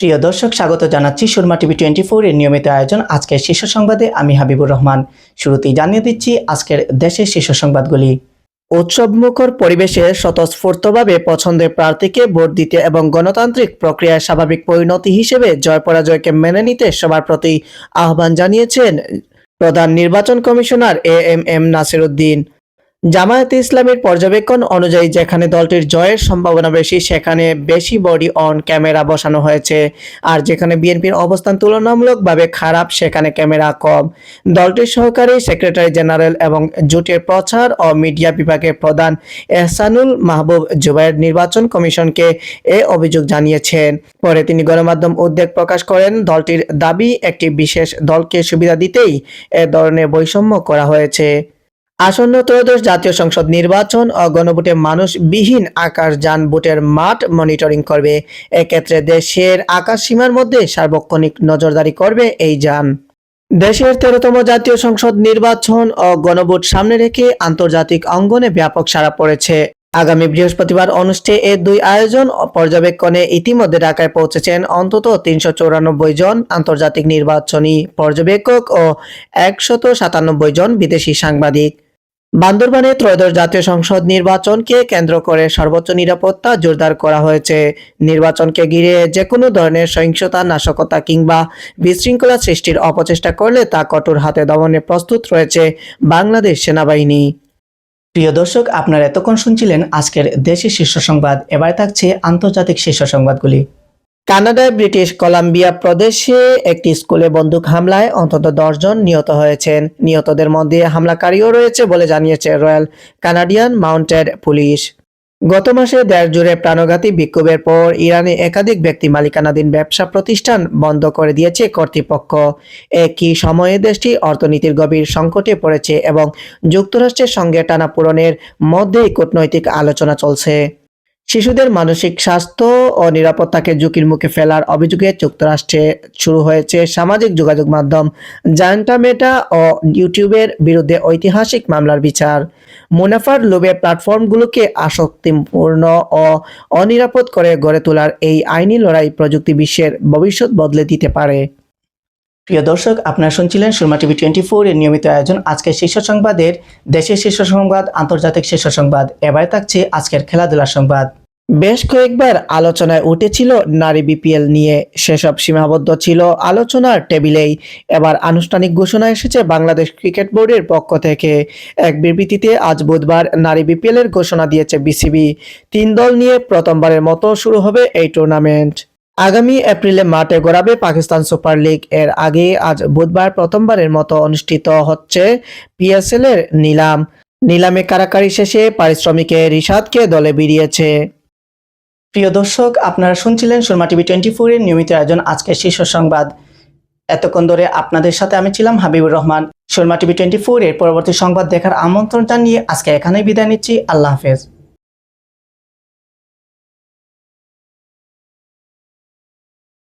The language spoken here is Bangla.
প্রিয় দর্শক, স্বাগত জানাচ্ছি সুরমা টিভি টোয়েন্টি ফোর এর নিয়মিত আয়োজন আজকের শীর্ষ সংবাদে। আমি হাবিবুর রহমান। শুরুতেই জানিয়ে দিচ্ছি আজকের দেশের শীর্ষ সংবাদগুলি। উৎসবমুখর পরিবেশে স্বতঃস্ফূর্তভাবে পছন্দের প্রার্থীকে ভোট দিতে এবং গণতান্ত্রিক প্রক্রিয়ার স্বাভাবিক পরিণতি হিসেবে জয় পরাজয়কে মেনে নিতে সবার প্রতি আহ্বান জানিয়েছেন প্রধান নির্বাচন commissioner A M M Nasir Uddin জামায়াতে ইসলামের পর্যবেক্ষণ অনুযায়ী যেখানে দলটির জয়ের সম্ভাবনা বেশি, সেখানে বেশি বডি অন ক্যামেরা বসানো হয়েছে। আর যেখানে বিএনপির অবস্থান তুলনামূলকভাবে খারাপ, সেখানে ক্যামেরা কম। দলটির সহকারী সেক্রেটারি জেনারেল এবং জোটের প্রচার ও মিডিয়া বিভাগের প্রধান এহসানুল মাহবুব জুবাইর নির্বাচন কমিশনকে এ অভিযোগ জানিয়েছেন। পরে তিনি গণমাধ্যম উদ্বেগ প্রকাশ করেন, দলটির দাবি একটি বিশেষ দলকে সুবিধা দিতেই এ ধরনের বৈষম্য করা হয়েছে। আসন্ন ত্রয়োদশ জাতীয় সংসদ নির্বাচন ও গণভোটে মানুষবিহীন আকাশযান ভোটের মাঠ মনিটরিং করবে। এক্ষেত্রে দেশের আকাশ সীমার মধ্যে সার্বক্ষণিক নজরদারি করবে এই যান। দেশের তেরোতম জাতীয় সংসদ নির্বাচন ও গণভোট সামনে রেখে আন্তর্জাতিক অঙ্গনে ব্যাপক সাড়া পড়েছে। আগামী বৃহস্পতিবার অনুষ্ঠে এ দুই আয়োজন পর্যবেক্ষণে ইতিমধ্যে ঢাকায় পৌঁছেছেন অন্তত তিনশো জন আন্তর্জাতিক নির্বাচনী পর্যবেক্ষক ও একশত সাতানব্বই জন বিদেশি সাংবাদিক। বান্দরবানে ত্রয়োদশ জাতীয় সংসদ নির্বাচনকে কেন্দ্র করে সর্বোচ্চ নিরাপত্তা জোরদার করা হয়েছে। নির্বাচনকে ঘিরে যে কোনো ধরনের সহিংসতা, নাশকতা কিংবা বিশৃঙ্খলা সৃষ্টির অপচেষ্টা করলে তা কঠোর হাতে দমনে প্রস্তুত রয়েছে বাংলাদেশ সেনাবাহিনী। প্রিয় দর্শক, আপনারা এতক্ষণ শুনছিলেন আজকের দেশের শীর্ষ সংবাদ। এবার থাকছে আন্তর্জাতিক শীর্ষ সংবাদগুলি। কানাডার ব্রিটিশ কলাম্বিয়া প্রদেশে একটি স্কুলে বন্দুক হামলায় অন্তত জন নিহত হয়েছেন। নিহতদের মধ্যে হামলাকারীও রয়েছে বলে জানিয়েছে রয়্যাল কানাডিয়ান মাউন্টেড পুলিশ। গত মাসে দেশ জুড়ে প্রাণঘাতী বিক্ষোভের পর ইরানে একাধিক ব্যক্তি মালিকানাধীন ব্যবসা প্রতিষ্ঠান বন্ধ করে দিয়েছে কর্তৃপক্ষ। একই সময়ে দেশটি অর্থনীতির গভীর সংকটে পড়েছে এবং যুক্তরাষ্ট্রের সঙ্গে টানাপূরণের মধ্যেই কূটনৈতিক আলোচনা চলছে। শিশুদের মানসিক স্বাস্থ্য ও নিরাপত্তাকে ঝুঁকির মুখে ফেলার অভিযোগে যুক্তরাষ্ট্রে শুরু হয়েছে সামাজিক যোগাযোগ মাধ্যম জায়ন্টা মেটা ও ইউটিউবের বিরুদ্ধে ঐতিহাসিক মামলার বিচার। মুনাফার লোভে প্ল্যাটফর্মগুলোকে আসক্তিপূর্ণ ও অনিরাপদ করে গড়ে তোলার এই আইনি লড়াই প্রযুক্তি বিশ্বের ভবিষ্যৎ বদলে দিতে পারে। প্রিয় দর্শক, আপনারা শুনছিলেন সুরমা টিভি টোয়েন্টি ফোর এর নিয়মিত আয়োজন। আজকের শীর্ষ সংবাদের দেশের শীর্ষ সংবাদ, আন্তর্জাতিক শীর্ষ সংবাদ। এবার থাকছে আজকের খেলাধুলার সংবাদ। বেশ কয়েকবার আলোচনায় উঠেছিল নারী বিপিএল নিয়ে। সেসব সীমাবদ্ধ ছিল আলোচনার টেবিলেই। এবার আনুষ্ঠানিক ঘোষণা এসেছে বাংলাদেশ ক্রিকেট বোর্ডের পক্ষ থেকে। এক বিবৃতিতে আজ বুধবার নারী বিপিএল এর ঘোষণা দিয়েছে বিসিবি। তিন দল নিয়ে প্রথমবারের মতো শুরু হবে এই টুর্নামেন্ট আগামী এপ্রিলে মাঠে গড়াবে পাকিস্তান সুপার লিগ। এর আগে আজ বুধবার প্রথমবারের মতো অনুষ্ঠিত হচ্ছে পিএসএল এর নিলাম। নিলামে কারাকারি শেষে পারিশ্রমিকে রিশাদকে দলে বেরিয়েছে প্রিয় দর্শক, আপনারা শুনছিলেন সুরমা টিভি টোয়েন্টি ফোর এর নিয়মিত আয়োজন আজকের শীর্ষ সংবাদ। এতক্ষণ ধরে আপনাদের সাথে আমি ছিলাম Habibur Rahman. Surma TV twenty four এর পরবর্তী সংবাদ দেখার আমন্ত্রণ জানিয়ে আজকে এখানেই বিদায় নিচ্ছি। আল্লাহ হাফেজ।